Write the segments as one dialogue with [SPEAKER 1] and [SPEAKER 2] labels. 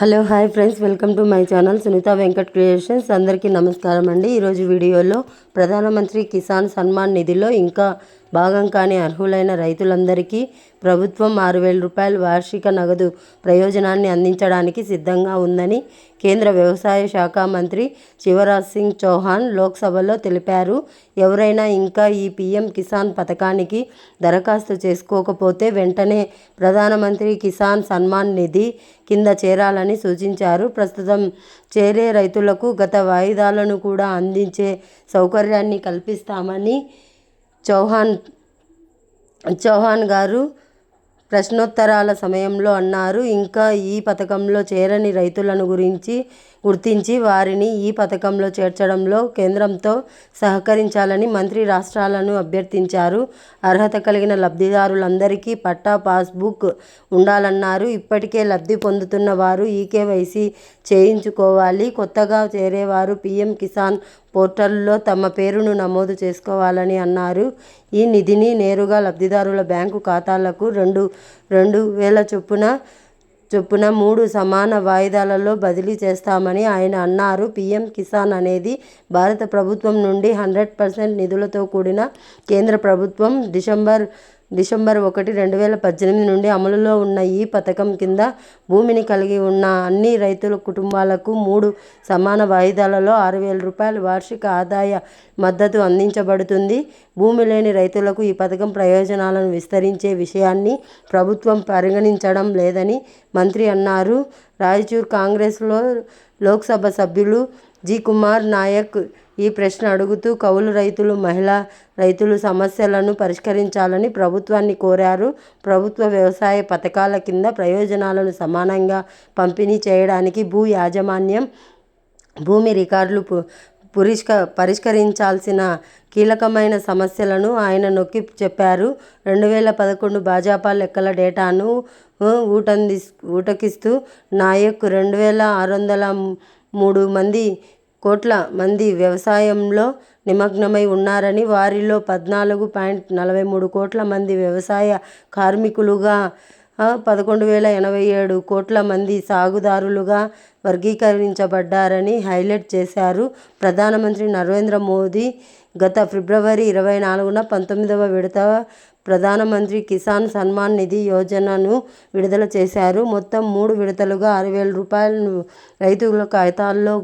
[SPEAKER 1] Hello hi friends. Welcome to my channel Sunitha Venkat creations. అందరికీ నమస్కారం అండి. ఈరోజు వీడియోలో ప్రధానమంత్రి కిసాన్ సన్మాన్ నిధిలో ఇంకా భాగం కాని అర్హులైన రైతులందరికీ ప్రభుత్వం ఆరు వేల రూపాయల వార్షిక నగదు ప్రయోజనాన్ని అందించడానికి సిద్ధంగా ఉందని కేంద్ర వ్యవసాయ శాఖ మంత్రి శివరాజ్ సింగ్ చౌహాన్ లోక్సభలో తెలిపారు. ఎవరైనా ఇంకా ఈ పీఎం కిసాన్ పథకానికి దరఖాస్తు చేసుకోకపోతే వెంటనే ప్రధానమంత్రి కిసాన్ సన్మాన్ నిధి కింద చేరాలని సూచించారు. ప్రస్తుతం చేరే రైతులకు గత వాయిదాలను కూడా అందించే సౌకర్యాన్ని కల్పిస్తామని చౌహాన్ చౌహాన్ గారు ప్రశ్నోత్తరాల సమయంలో అన్నారు ఇంకా ఈ పథకంలో చేరని రైతులను గురించి గుర్తించి వారిని ఈ పథకంలో చేర్చడంలో కేంద్రంతో సహకరించాలని మంత్రి రాష్ట్రాలను అభ్యర్థించారు. అర్హత కలిగిన లబ్ధిదారులందరికీ పట్టా పాస్బుక్ ఉండాలన్నారు. ఇప్పటికే లబ్ధి పొందుతున్న వారు ఈకేవైసీ చేయించుకోవాలి. కొత్తగా చేరేవారు పీఎం కిసాన్ పోర్టల్లో తమ పేరును నమోదు చేసుకోవాలని అన్నారు. ఈ నిధిని నేరుగా లబ్ధిదారుల బ్యాంకు ఖాతాలకు రెండు రెండు వేల చొప్పున చొప్పున మూడు సమాన వాయిదాలలో బదిలీ చేస్తామని ఆయన అన్నారు. పీఎం కిసాన్ అనేది భారత ప్రభుత్వం నుండి హండ్రెడ్ పర్సెంట్ నిధులతో కూడిన కేంద్ర ప్రభుత్వం. డిసెంబర్ డిసెంబర్ ఒకటి రెండు వేల పద్దెనిమిది నుండి అమలులో ఉన్న ఈ పథకం కింద భూమిని కలిగి ఉన్న అన్ని రైతుల కుటుంబాలకు మూడు సమాన వాయిదాలలో ఆరు వేల రూపాయల వార్షిక ఆదాయ మద్దతు అందించబడుతుంది. భూమి లేని రైతులకు ఈ పథకం ప్రయోజనాలను విస్తరించే విషయాన్ని ప్రభుత్వం పరిగణించడం లేదని మంత్రి అన్నారు. రాయచూర్ కాంగ్రెస్లో లోక్సభ సభ్యులు జి కుమార్ నాయక్ ఈ ప్రశ్న అడుగుతూ కౌలు రైతులు మహిళా రైతులు సమస్యలను పరిష్కరించాలని ప్రభుత్వాన్ని కోరారు. ప్రభుత్వ వ్యవసాయ పథకాల కింద ప్రయోజనాలను సమానంగా పంపిణీ చేయడానికి భూ యాజమాన్యం భూమి రికార్డులు పురిష్క పరిష్కరించాల్సిన కీలకమైన సమస్యలను ఆయన నొక్కి చెప్పారు. రెండు వేల పదకొండు భాజపా లెక్కల డేటాను ఊటంది ఊటకిస్తూ నాయక్ రెండు వేల ఆరు వందల మూడు మంది కోట్ల మంది వ్యవసాయంలో నిమగ్నమై ఉన్నారని వారిలో పద్నాలుగు పాయింట్ నలభై మూడు కోట్ల మంది వ్యవసాయ కార్మికులుగా పదకొండు వేల ఎనభై ఏడు కోట్ల మంది సాగుదారులుగా వర్గీకరించబడ్డారని హైలైట్ చేశారు ప్రధానమంత్రి నరేంద్ర మోదీ. గత ఫిబ్రవరి ఇరవై నాలుగున పంతొమ్మిదవ విడత ప్రధానమంత్రి కిసాన్ సన్మాన్ నిధి యోజనను విడుదల చేశారు. మొత్తం మూడు విడతలుగా ఆరు వేల రూపాయలను రైతుల ఖాతాల్లో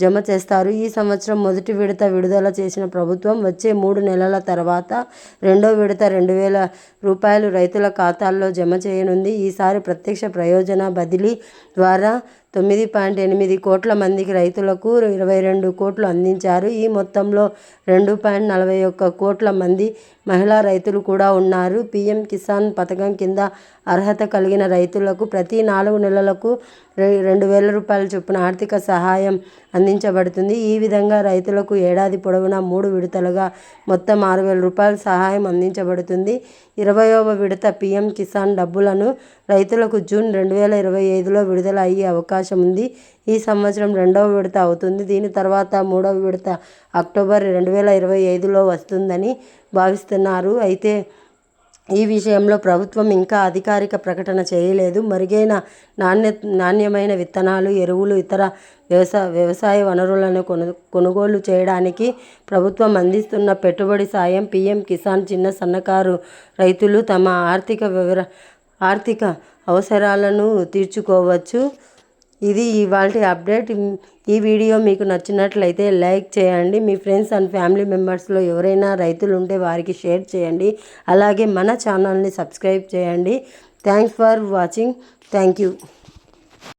[SPEAKER 1] జమ చేస్తారు. ఈ సంవత్సరం మొదటి విడత విడుదల చేసిన ప్రభుత్వం వచ్చే మూడు నెలల తర్వాత రెండో విడత రెండు వేల రూపాయలు రైతుల ఖాతాల్లో జమ చేయనుంది. ఈసారి ప్రత్యక్ష ప్రయోజన బదిలీ ద్వారా తొమ్మిది పాయింట్ ఎనిమిది కోట్ల మందికి రైతులకు ఇరవై రెండు కోట్లు అందించారు. ఈ మొత్తంలో రెండు పాయింట్ నలభై ఒక్క కోట్ల మంది మహిళా రైతులు కూడా ఉన్నారు. పీఎం కిసాన్ పథకం కింద అర్హత కలిగిన రైతులకు ప్రతి నాలుగు నెలలకు రెండు వేల రూపాయల చొప్పున ఆర్థిక సహాయం అందించబడుతుంది. ఈ విధంగా రైతులకు ఏడాది పొడవునా మూడు విడతలుగా మొత్తం ఆరు వేల రూపాయల సహాయం అందించబడుతుంది. ఇరవయవ విడత పీఎం కిసాన్ డబ్బులను రైతులకు జూన్ రెండు వేల ఇరవై ఐదులో విడుదల అయ్యే అవకాశం అవకాశం ఉంది. ఈ సంవత్సరం రెండవ విడత అవుతుంది. దీని తర్వాత మూడవ విడత అక్టోబర్ రెండు వేల ఇరవై ఐదులో వస్తుందని భావిస్తున్నారు. అయితే ఈ విషయంలో ప్రభుత్వం ఇంకా అధికారిక ప్రకటన చేయలేదు. మరుగైన నాణ్య నాణ్యమైన విత్తనాలు ఎరువులు ఇతర వ్యవసాయ వ్యవసాయ వనరులను కొను కొనుగోలు చేయడానికి ప్రభుత్వం అందిస్తున్న పెట్టుబడి సాయం పీఎం కిసాన్ చిన్న సన్నకారు రైతులు తమ ఆర్థిక వివర ఆర్థిక అవసరాలను తీర్చుకోవచ్చు. ఇది ఇవాళ అప్డేట్. ఈ వీడియో మీకు నచ్చినట్లయితే లైక్ చేయండి. మీ ఫ్రెండ్స్ అండ్ ఫ్యామిలీ మెంబర్స్లో ఎవరైనా రైతులు ఉంటే వారికి షేర్ చేయండి. అలాగే మన ఛానల్ని సబ్స్క్రైబ్ చేయండి. Thanks for watching. Thank you.